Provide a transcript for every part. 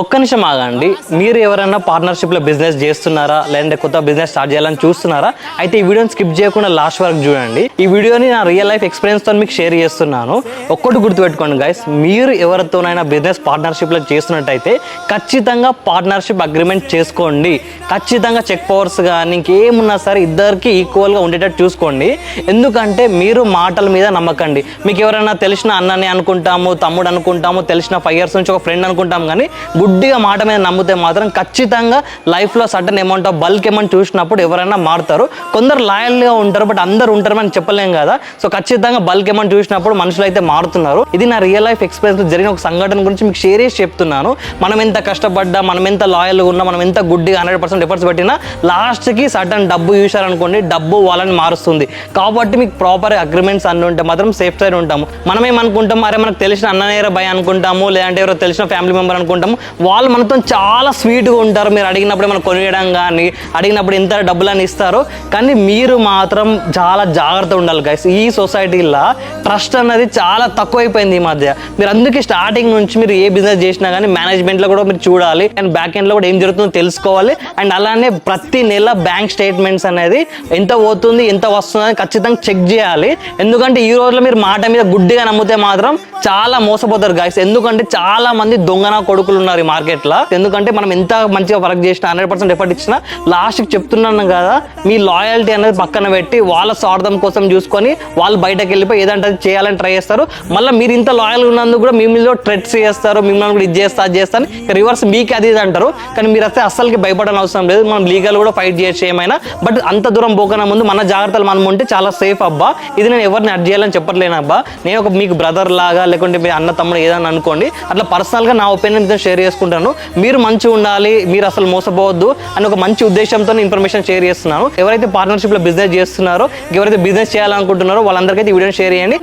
ఒక్క నిమిషం ఆగండి. మీరు ఎవరైనా పార్ట్నర్షిప్లో బిజినెస్ చేస్తున్నారా? లేదంటే కొత్త బిజినెస్ స్టార్ట్ చేయాలని చూస్తున్నారా? అయితే ఈ వీడియోని స్కిప్ చేయకుండా లాస్ట్ వరకు చూడండి. ఈ వీడియోని నా రియల్ లైఫ్ ఎక్స్పీరియన్స్తో మీకు షేర్ చేస్తున్నాను. ఒక్కటి గుర్తుపెట్టుకోండి గైస్ మీరు ఎవరితోనైనా బిజినెస్ పార్ట్నర్షిప్లో చేస్తున్నట్టయితే ఖచ్చితంగా పార్ట్నర్షిప్ అగ్రిమెంట్ చేసుకోండి. ఖచ్చితంగా చెక్ పవర్స్ కానీ ఇంకేమున్నా సరే ఇద్దరికి ఈక్వల్గా ఉండేటట్టు చూసుకోండి. ఎందుకంటే మీరు మాటల మీద నమ్మకండి. మీకు ఎవరైనా తెలిసిన అన్నని అనుకుంటాము తమ్ముడు అనుకుంటాము తెలిసిన ఫైవ్ ఇయర్స్ నుంచి ఒక ఫ్రెండ్ అనుకుంటాం కానీ గుడ్డిగా మాట మీద నమ్మితే మాత్రం ఖచ్చితంగా లైఫ్లో sudden amount of bulk amount చూసినప్పుడు ఎవరైనా మారుతారు. కొందరు లాయల్గా ఉంటారు బట్ అందరు ఉంటారు అని చెప్పలేం కదా. సో ఖచ్చితంగా బల్క్ అమౌంట్ చూసినప్పుడు మనుషులు అయితే మారుతున్నారు. ఇది నా రియల్ లైఫ్ ఎక్స్పీరియన్స్ జరిగిన ఒక సంఘటన గురించి మీకు షేర్ చేసి చెప్తున్నాను. మనం ఎంత కష్టపడ్డా మనం ఎంత లాయల్గా ఉన్నా మనం ఎంత గుడ్డిగా హండ్రెడ్ పర్సెంట్ ఎఫర్ట్స్ పెట్టినా లాస్ట్కి సడన్ డబ్బు చూశారనుకోండి డబ్బు వాళ్ళని మారుస్తుంది. కాబట్టి మీకు ప్రాపర్ అగ్రిమెంట్స్ అన్ని ఉంటే మాత్రం సేఫ్ సైడ్ ఉంటాము. మనం ఏమనుకుంటాం అరే మనకు తెలిసిన అన్ననేర భయ అనుకుంటాము లేదంటే ఎవరో తెలిసిన ఫ్యామిలీ మెంబర్ అనుకుంటాము. వాళ్ళు మనతో చాలా స్వీట్గా ఉంటారు. మీరు అడిగినప్పుడు మనం కొనియడం కానీ అడిగినప్పుడు ఎంత డబ్బులని ఇస్తారు. కానీ మీరు మాత్రం చాలా జాగ్రత్త ఉండాలి గైస్ ఈ సొసైటీలో ట్రస్ట్ అన్నది చాలా తక్కువైపోయింది ఈ మధ్య. మీరు అందుకే స్టార్టింగ్ నుంచి మీరు ఏ బిజినెస్ చేసినా కానీ మేనేజ్మెంట్లో కూడా మీరు చూడాలి. అండ్ బ్యాక్ ఎండ్లో కూడా ఏం జరుగుతుందో తెలుసుకోవాలి. అండ్ అలానే ప్రతి నెల బ్యాంక్ స్టేట్మెంట్స్ అనేది ఎంత పోతుంది ఎంత వస్తుంది అని ఖచ్చితంగా చెక్ చేయాలి. ఎందుకంటే ఈ రోజులో మీరు మాట మీద గుడ్డిగా నమ్మితే మాత్రం చాలా మోసపోతారు గాయస్ ఎందుకంటే చాలా మంది దొంగన కొడుకులు ఉన్నారు ఈ మార్కెట్లో? ఎందుకంటే మనం ఎంత మంచిగా వర్క్ చేసినా హండ్రెడ్ పర్సెంట్ ఎఫర్ట్ ఇచ్చినా లాస్ట్కి చెప్తున్నాను కదా మీ లాయల్టీ అనేది పక్కన పెట్టి వాళ్ళ స్వార్థం కోసం చూసుకొని వాళ్ళు బయటకు వెళ్ళిపోయి ఏదంటే అది చేయాలని ట్రై చేస్తారు. మళ్ళీ మీరు ఇంత లాయల్ ఉన్నందుకు కూడా మీ మీద ట్రెట్స్ చేస్తారు మిమ్మల్ని కూడా ఇది చేస్తా అది చేస్తాను రివర్స్ మీకు అది ఇది అంటారు. కానీ మీరు వస్తే అస్సలకి భయపడని అవసరం లేదు. మనం లీగల్ కూడా ఫైట్ చేయొచ్చు ఏమైనా బట్ అంత దూరం పోకన ముందు మన జాగ్రత్తలు మనం ఉంటే చాలా సేఫ్ అబ్బా. ఇది నేను ఎవరిని అడ్ చేయాలని చెప్పట్లేను అబ్బా. నేను ఒక మీకు బ్రదర్ లాగా లేకుంటే మీ అన్న తమ్ముడు ఏదైనా అనుకోండి అట్లా పర్సనల్గా నా ఒపీనియన్ షేర్ చేస్తాను చేసుకుంటాను. మీరు మంచిగా ఉండాలి మీరు అసలు మోసపోవద్దు అని ఒక మంచి ఉద్దేశంతో ఇన్ఫర్మేషన్ షేర్ చేస్తున్నాను. ఎవరైతే పార్ట్నర్షిప్లో బిజినెస్ చేస్తున్నారో ఎవరైతే బిజినెస్ చేయాలనుకుంటున్నారో వాళ్ళందరికీ ఈ వీడియోని షేర్ చేయండి.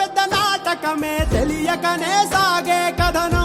పెద్ద నాటకమే. తెలియకనే సాగే కథను